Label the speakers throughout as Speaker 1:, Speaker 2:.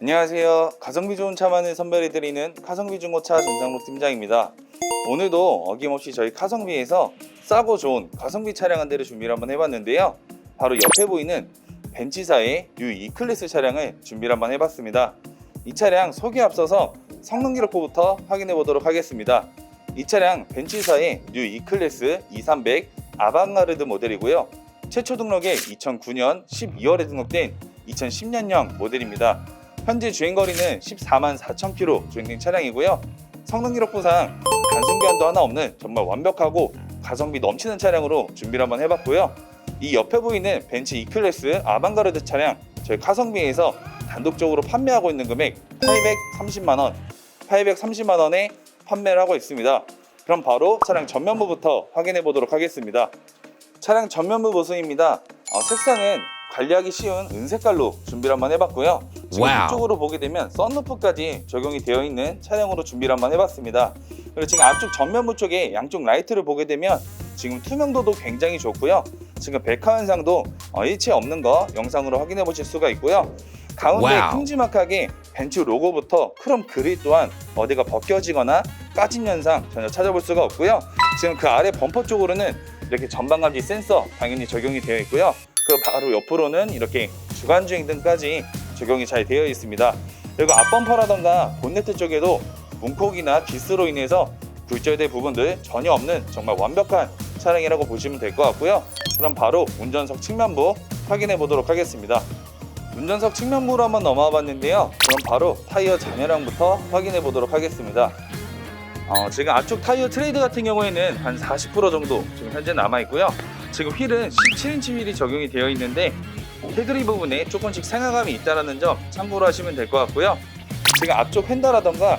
Speaker 1: 안녕하세요. 가성비 좋은 차만을 선별해드리는 카성비 중고차 전상록 팀장입니다. 오늘도 어김없이 저희 카성비에서 싸고 좋은 가성비 차량 한 대를 준비를 한번 해봤는데요. 바로 옆에 보이는 벤치사의 뉴 E클래스 차량을 준비를 한번 해봤습니다. 이 차량 소개 앞서서 성능 기록부부터 확인해 보도록 하겠습니다. 이 차량 벤치사의 뉴 E클래스 2300 아방가르드 모델이고요. 최초 등록에 2009년 12월에 등록된 2010년형 모델입니다. 현재 주행거리는 14만 4천 킬로 주행된 차량이고요. 성능 기록부상 단순 교환도 하나 없는 정말 완벽하고 가성비 넘치는 차량으로 준비를 한번 해봤고요. 이 옆에 보이는 벤츠 E클래스 아방가르드 차량 저희 카성비에서 단독적으로 판매하고 있는 금액 830만 원, 830만 원에 판매를 하고 있습니다. 그럼 바로 차량 전면부부터 확인해 보도록 하겠습니다. 차량 전면부 모습입니다. 어, 색상은 관리하기 쉬운 은색깔로 준비를 한번 해봤고요. 지금
Speaker 2: 와우.
Speaker 1: 이쪽으로 보게 되면 썬루프까지 적용이 되어 있는 차량으로 준비를 한번 해봤습니다. 그리고 지금 앞쪽 전면부 쪽에 양쪽 라이트를 보게 되면 지금 투명도도 굉장히 좋고요. 지금 백화 현상도 어, 일체 없는 거 영상으로 확인해 보실 수가 있고요. 가운데
Speaker 2: 와우.
Speaker 1: 큼지막하게 벤츠 로고부터 크롬 그릴 또한 어디가 벗겨지거나 까진 현상 전혀 찾아볼 수가 없고요. 지금 그 아래 범퍼 쪽으로는 이렇게 전방 감지 센서 당연히 적용이 되어 있고요. 그 바로 옆으로는 이렇게 주간 주행 등까지 적용이 잘 되어 있습니다. 그리고 앞범퍼라던가 본네트 쪽에도 문콕이나 기스로 인해서 굴절된 부분들 전혀 없는 정말 완벽한 차량이라고 보시면 될 것 같고요. 그럼 바로 운전석 측면부 확인해 보도록 하겠습니다. 운전석 측면부로 한번 넘어와 봤는데요. 그럼 바로 타이어 잔여량부터 확인해 보도록 하겠습니다. 어, 지금 앞쪽 타이어 트레이드 같은 경우에는 한 40% 정도 지금 현재 남아 있고요. 지금 휠은 17인치 휠이 적용이 되어 있는데 테두리 부분에 조금씩 생화감이 있다는 점 참고로 하시면 될 것 같고요. 지금 앞쪽 휀다라던가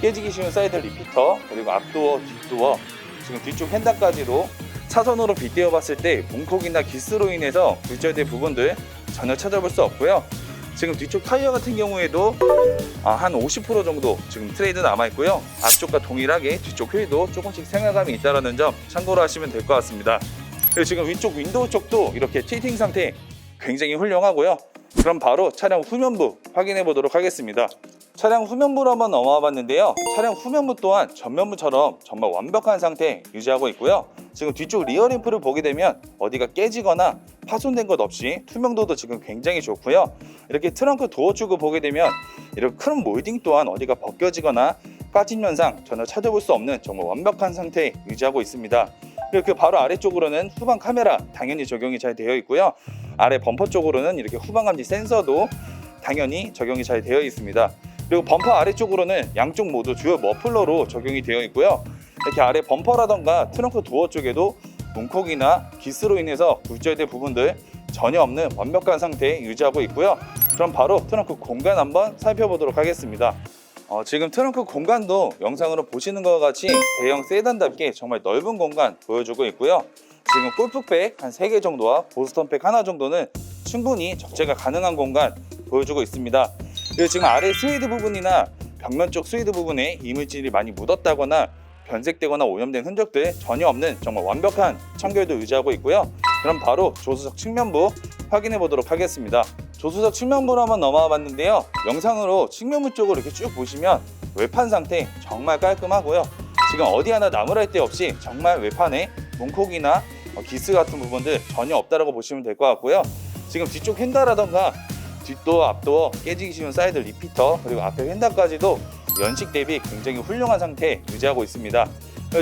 Speaker 1: 깨지기 쉬운 사이드 리피터 그리고 앞도어, 뒷도어 지금 뒤쪽 휀다까지로 차선으로 빗대어 봤을 때 문콕이나 기스로 인해서 굴절된 부분들 전혀 찾아볼 수 없고요. 지금 뒤쪽 타이어 같은 경우에도 아, 한50% 정도 지금 트레이드 남아 있고요. 앞쪽과 동일하게 뒤쪽 휠도 조금씩 생화감이 있다는 점 참고로 하시면 될 것 같습니다. 그리고 지금 위쪽 윈도우 쪽도 이렇게 티팅 상태 굉장히 훌륭하고요. 그럼 바로 차량 후면부 확인해 보도록 하겠습니다. 차량 후면부로 한번 넘어와 봤는데요. 차량 후면부 또한 전면부처럼 정말 완벽한 상태 유지하고 있고요. 지금 뒤쪽 리어램프를 보게 되면 어디가 깨지거나 파손된 것 없이 투명도도 지금 굉장히 좋고요. 이렇게 트렁크 도어 쪽을 보게 되면 이렇게 큰 몰딩 또한 어디가 벗겨지거나 빠진 현상 전혀 찾아볼 수 없는 정말 완벽한 상태 유지하고 있습니다. 그리고 그 바로 아래쪽으로는 후방 카메라 당연히 적용이 잘 되어 있고요. 아래 범퍼 쪽으로는 이렇게 후방 감지 센서도 당연히 적용이 잘 되어 있습니다. 그리고 범퍼 아래쪽으로는 양쪽 모두 듀얼 머플러로 적용이 되어 있고요. 이렇게 아래 범퍼라던가 트렁크 도어 쪽에도 문콕이나 기스로 인해서 굴절된 부분들 전혀 없는 완벽한 상태 유지하고 있고요. 그럼 바로 트렁크 공간 한번 살펴보도록 하겠습니다. 어, 지금 트렁크 공간도 영상으로 보시는 것과 같이 대형 세단답게 정말 넓은 공간 보여주고 있고요. 지금 골프백 한 3개 정도와 보스턴백 하나 정도는 충분히 적재가 가능한 공간 보여주고 있습니다. 그리고 지금 아래 스웨이드 부분이나 벽면 쪽 스웨이드 부분에 이물질이 많이 묻었다거나 변색되거나 오염된 흔적들 전혀 없는 정말 완벽한 청결도 유지하고 있고요. 그럼 바로 조수석 측면부 확인해 보도록 하겠습니다. 조수석 측면부로 한번 넘어와 봤는데요. 영상으로 측면부 쪽으로 이렇게 쭉 보시면 외판 상태 정말 깔끔하고요. 지금 어디 하나 나무랄 데 없이 정말 외판에 문콕이나 어, 기스 같은 부분들 전혀 없다라고 보시면 될 것 같고요. 지금 뒤쪽 휀다라던가 뒷도어, 앞도어 깨지기 쉬운 사이드 리피터 그리고 앞에 휀다까지도 연식 대비 굉장히 훌륭한 상태 유지하고 있습니다.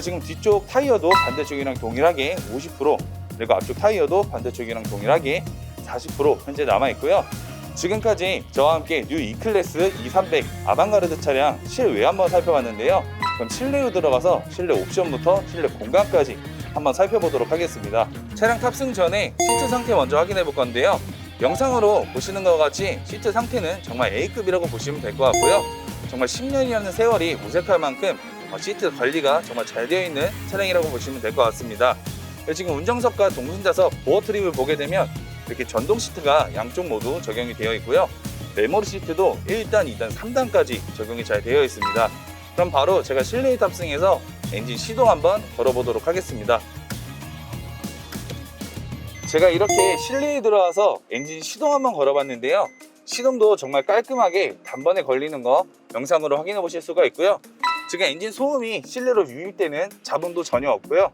Speaker 1: 지금 뒤쪽 타이어도 반대쪽이랑 동일하게 50% 그리고 앞쪽 타이어도 반대쪽이랑 동일하게 40% 현재 남아 있고요. 지금까지 저와 함께 뉴 E클래스 2300 아방가르드 차량 실외 한번 살펴봤는데요. 그럼 실내로 들어가서 실내 옵션부터 실내 공간까지 한번 살펴보도록 하겠습니다. 차량 탑승 전에 시트 상태 먼저 확인해 볼 건데요. 영상으로 보시는 것 같이 시트 상태는 정말 A급이라고 보시면 될 것 같고요. 정말 10년이라는 세월이 무색할 만큼 어, 시트 관리가 정말 잘 되어 있는 차량이라고 보시면 될 것 같습니다. 지금 운전석과 동승자석 보어 트립을 보게 되면 이렇게 전동 시트가 양쪽 모두 적용이 되어 있고요. 메모리 시트도 1단, 2단, 3단까지 적용이 잘 되어 있습니다. 그럼 바로 제가 실내에 탑승해서 엔진 시동 한번 걸어보도록 하겠습니다. 제가 이렇게 실내에 들어와서 엔진 시동 한번 걸어봤는데요. 시동도 정말 깔끔하게 단번에 걸리는 거 영상으로 확인해 보실 수가 있고요. 지금 엔진 소음이 실내로 유입되는 잡음도 전혀 없고요.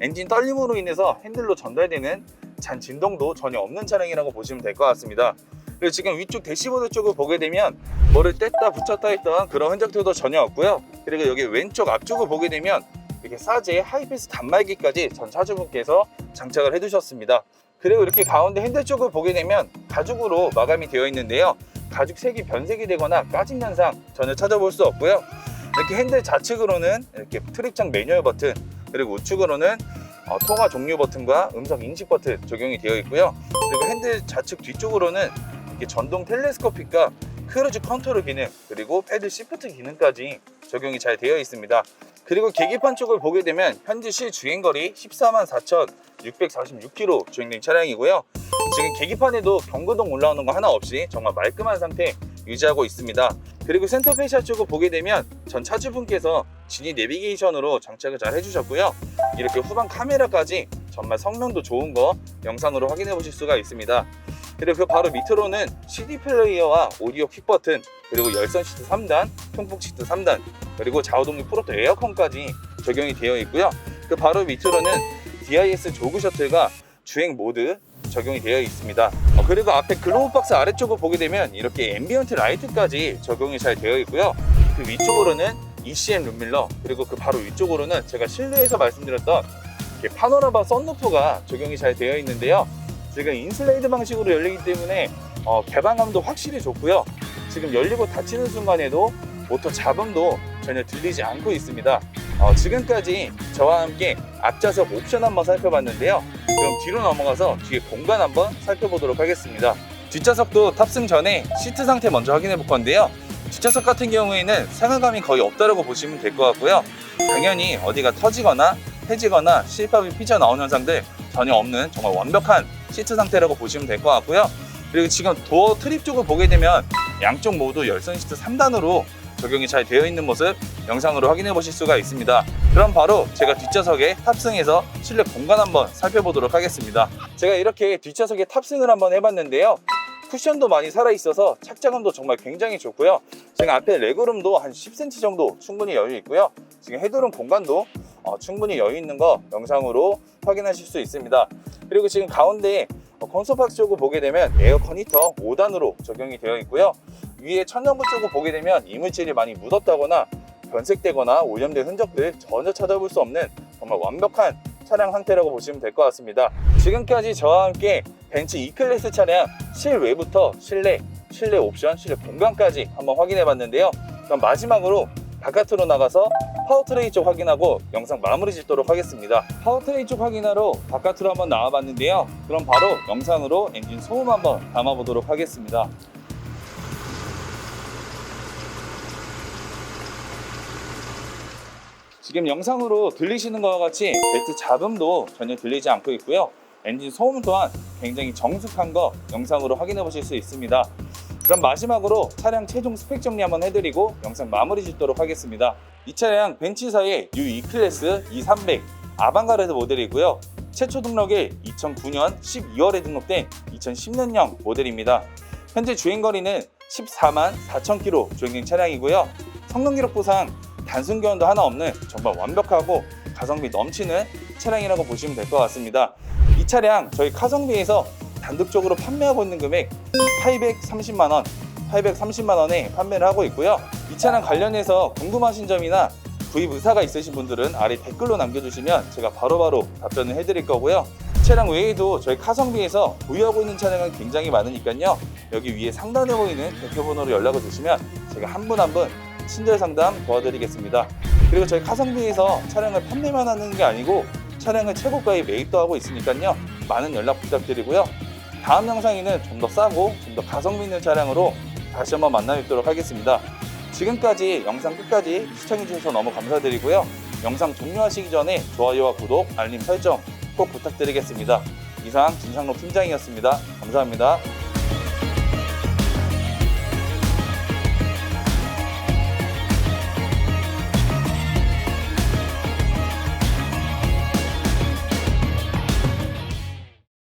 Speaker 1: 엔진 떨림으로 인해서 핸들로 전달되는 잔 진동도 전혀 없는 차량이라고 보시면 될 것 같습니다. 그리고 지금 위쪽 대시보드 쪽을 보게 되면 뭐를 뗐다 붙였다 했던 그런 흔적들도 전혀 없고요. 그리고 여기 왼쪽 앞쪽을 보게 되면 이렇게 사제 하이패스 단말기까지 전 차주분께서 장착을 해두셨습니다. 그리고 이렇게 가운데 핸들 쪽을 보게 되면 가죽으로 마감이 되어 있는데요. 가죽 색이 변색이 되거나 까진 현상 전혀 찾아볼 수 없고요. 이렇게 핸들 좌측으로는 이렇게 트립장 매뉴얼 버튼 그리고 우측으로는 어, 통화 종료 버튼과 음성 인식 버튼 적용이 되어 있고요. 그리고 핸들 좌측 뒤쪽으로는 이렇게 전동 텔레스코픽과 크루즈 컨트롤 기능 그리고 패드 시프트 기능까지 적용이 잘 되어 있습니다. 그리고 계기판 쪽을 보게 되면 현재 실 주행거리 14만 4,646km 주행된 차량이고요. 지금 계기판에도 경고등 올라오는 거 하나 없이 정말 말끔한 상태 유지하고 있습니다. 그리고 센터 페시아 쪽을 보게 되면 전 차주분께서 지니 내비게이션으로 장착을 잘 해주셨고요. 이렇게 후방 카메라까지 정말 성능도 좋은 거 영상으로 확인해 보실 수가 있습니다. 그리고 그 바로 밑으로는 CD 플레이어와 오디오 킥 버튼 그리고 열선 시트 3단, 통풍 시트 3단 그리고 좌우동력 프로토 에어컨까지 적용이 되어 있고요. 그 바로 밑으로는 DIS 조그 셔틀과 주행 모드 적용이 되어 있습니다. 어, 그리고 앞에 글로우 박스 아래쪽을 보게 되면 이렇게 앰비언트 라이트까지 적용이 잘 되어 있고요. 그 위쪽으로는 ECM 룸밀러 그리고 그 바로 위쪽으로는 제가 실내에서 말씀드렸던 이렇게 파노라마 썬루프가 적용이 잘 되어 있는데요. 지금 인슬레이드 방식으로 열리기 때문에 어, 개방감도 확실히 좋고요. 지금 열리고 닫히는 순간에도 모터 잡음도 전혀 들리지 않고 있습니다. 어, 지금까지 저와 함께 앞좌석 옵션 한번 살펴봤는데요. 그럼 뒤로 넘어가서 뒤에 공간 한번 살펴보도록 하겠습니다. 뒷좌석도 탑승 전에 시트 상태 먼저 확인해 볼 건데요. 뒷좌석 같은 경우에는 상하감이 거의 없다고 보시면 될 것 같고요. 당연히 어디가 터지거나 해지거나 실밥이 삐져나온 현상들 전혀 없는 정말 완벽한 시트 상태라고 보시면 될 것 같고요. 그리고 지금 도어 트립 쪽을 보게 되면 양쪽 모두 열선 시트 3단으로 적용이 잘 되어 있는 모습 영상으로 확인해 보실 수가 있습니다. 그럼 바로 제가 뒷좌석에 탑승해서 실내 공간 한번 살펴보도록 하겠습니다. 제가 이렇게 뒷좌석에 탑승을 한번 해봤는데요. 쿠션도 많이 살아있어서 착장감도 정말 굉장히 좋고요. 지금 앞에 레그룸도 한 10cm 정도 충분히 여유 있고요. 지금 헤드룸 공간도 어, 충분히 여유 있는 거 영상으로 확인하실 수 있습니다. 그리고 지금 가운데 어, 콘솔 박스 쪽을 보게 되면 에어컨 히터 5단으로 적용이 되어 있고요. 위에 천장부 쪽을 보게 되면 이물질이 많이 묻었다거나 변색되거나 오염된 흔적들 전혀 찾아볼 수 없는 정말 완벽한 차량 상태라고 보시면 될 것 같습니다. 지금까지 저와 함께 벤츠 E클래스 차량 실외부터 실내, 실내 옵션, 실내 공간까지 한번 확인해 봤는데요. 그럼 마지막으로 바깥으로 나가서 파워트레인 쪽 확인하고 영상 마무리 짓도록 하겠습니다. 파워트레인 쪽 확인하러 바깥으로 한번 나와 봤는데요. 그럼 바로 영상으로 엔진 소음 한번 담아 보도록 하겠습니다. 지금 영상으로 들리시는 것과 같이 벨트 잡음도 전혀 들리지 않고 있고요. 엔진 소음 또한 굉장히 정숙한 거 영상으로 확인해 보실 수 있습니다. 그럼 마지막으로 차량 최종 스펙 정리 한번 해드리고 영상 마무리 짓도록 하겠습니다. 이 차량 벤츠사의 뉴 E클래스 E300 아방가르드 모델이고요. 최초 등록일 2009년 12월에 등록된 2010년형 모델입니다. 현재 주행거리는 14만 4천 km 주행된 차량이고요. 성능 기록부상 단순 교환도 하나 없는 정말 완벽하고 가성비 넘치는 차량이라고 보시면 될 것 같습니다. 이 차량 저희 카성비에서 단독적으로 판매하고 있는 금액 830만 원, 830만 원에 판매를 하고 있고요. 이 차량 관련해서 궁금하신 점이나 구입 의사가 있으신 분들은 아래 댓글로 남겨주시면 제가 바로바로 답변을 해드릴 거고요. 이 차량 외에도 저희 카성비에서 보유하고 있는 차량은 굉장히 많으니까요. 여기 위에 상단에 보이는 대표 번호로 연락을 주시면 제가 한 분 한분 친절 상담 도와드리겠습니다. 그리고 저희 카성비에서 차량을 판매만 하는 게 아니고 차량을 최고가에 매입도 하고 있으니까요. 많은 연락 부탁드리고요. 다음 영상에는 좀 더 싸고 좀 더 가성비 있는 차량으로 다시 한번 만나 뵙도록 하겠습니다. 지금까지 영상 끝까지 시청해주셔서 너무 감사드리고요. 영상 종료하시기 전에 좋아요와 구독, 알림 설정 꼭 부탁드리겠습니다. 이상 진상로 팀장이었습니다. 감사합니다.